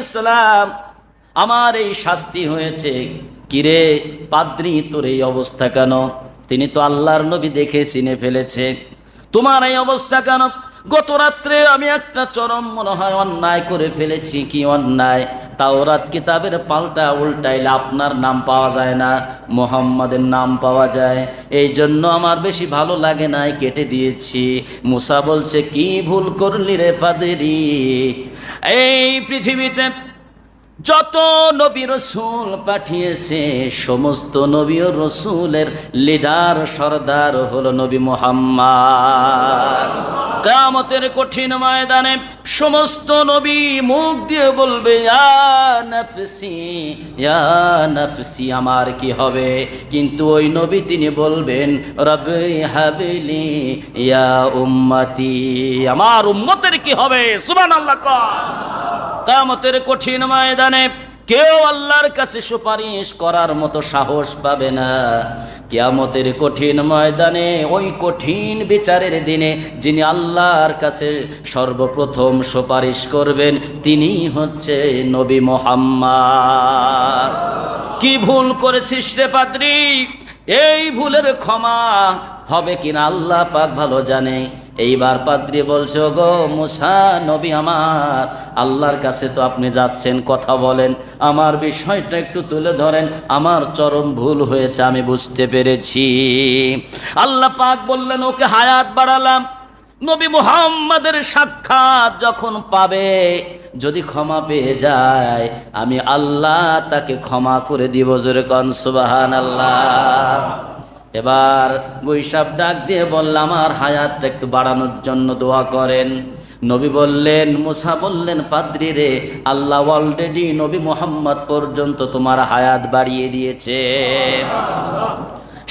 ইসলাম আমার এই শাস্তি হয়েছে। কিরে পাদ্রি, তোর এই অবস্থা কেন? তিনি তো আল্লাহর নবী দেখে চিনে ফেলেছে। তোমার এই অবস্থা কেন? গত রাত্রে আমি একটা চরম মনে হয় অন্যায় করে ফেলেছি। কি অন্যায়? তাওরাত কিতাবের পাল্টা উল্টাইলে আপনার নাম পাওয়া যায় না, মোহাম্মদের নাম পাওয়া যায়। এই জন্য আমার বেশি ভালো লাগে নাই কেটে দিয়েছি। মুসা বলছে, কি ভুল করলি রে পাদেরি? এই পৃথিবীতে যত নবী রসুল পাঠিয়েছে, সমস্ত নবী রসুলের লিডার, সর্দার হলো নবী মোহাম্মদ। কামতের কঠিন ময়দানে সমস্ত নবী মুখ দিয়ে বলবে আমার কি হবে? কিন্তু ওই নবী তিনি বলবেন রবে হাবিলি, ইয়া উম্মতি, আমার উম্মতের কি হবে? সুবহানাল্লাহ কর কামতের কঠিন ময়দানে কেউ আল্লাহর কাছে সুপারিশ করার মতো সাহস পাবে না। কিয়ামতের কঠিন ময়দানে ওই কঠিন বিচারের দিনে যিনি আল্লাহর কাছে সর্বপ্রথম সুপারিশ করবেন, তিনি হচ্ছে নবী মোহাম্মদ। কি ভুল করেছিস রে পাদ্রী? এই ভুলের ক্ষমা হবে কিনা আল্লাহ পাক ভালো জানে। এইবার পাদ্রি বলছে গো মুসা, নবী আমার, আল্লাহর কাছে তো আপনি যাচ্ছেন, কথা বলেন। আমার বিষয়টা একটু তুলে ধরেন, আমার চরম ভুল হয়েছে, আমি বুঝতে পেরেছি। আল্লাহ পাক বললেন, ওকে হায়াত বাড়ালাম। নবী মুহাম্মাদের সাক্ষাৎ যখন পাবে, যদি ক্ষমা পেয়ে যায়, আমি আল্লাহ তাকে ক্ষমা করে দিব, জোরে কন সুবাহান আল্লাহ এবার বৈশাখ ডাক দিয়ে বললাম আর হায়াতটা একটু বাড়ানোর জন্য দোয়া করেন। নবী বললেন, মুসা বললেন, পাদ্রি রে, আল্লাহ অলরেডি নবী মোহাম্মদ পর্যন্ত তোমার হায়াত বাড়িয়ে দিয়েছে।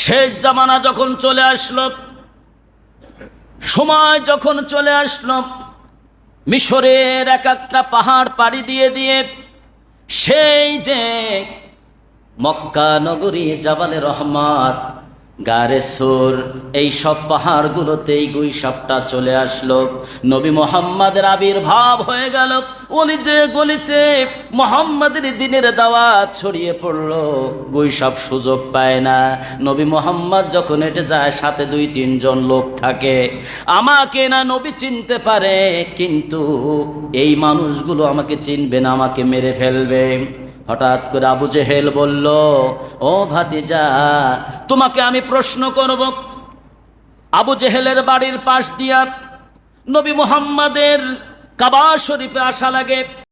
শেষ জামানা যখন চলে আসলো, সময় যখন চলে আসলো, মিশরের এক একটা পাহাড় পাড়ি দিয়ে দিয়ে, সেই যে মক্কা নগরী জাবালে রহমাত গারে সুর, এই সব পাহাড়গুলোতেই গুই সাপটা চলে আসলো। নবী মোহাম্মদের আবির্ভাব হয়ে গেল। অলিতে গলিতে মোহাম্মদের দিনের দাওয়াত ছড়িয়ে পড়ল। গুই সাপ সুযোগ পায় না। নবী মোহাম্মদ যখন হেঁটে যায়, সাথে দুই, তিনজন লোক থাকে। আমাকে না নবী চিনতে পারে, কিন্তু এই মানুষগুলো আমাকে চিনবে না, আমাকে মেরে ফেলবে। হঠাৎ করে আবু জেহেল বলল, ও ভাতিজা, তোমাকে আমি প্রশ্ন করব। আবু জেহেলের বাড়ির পাশ দিয়া নবী মুহাম্মাদের কাবা শরীফে আসা লাগে।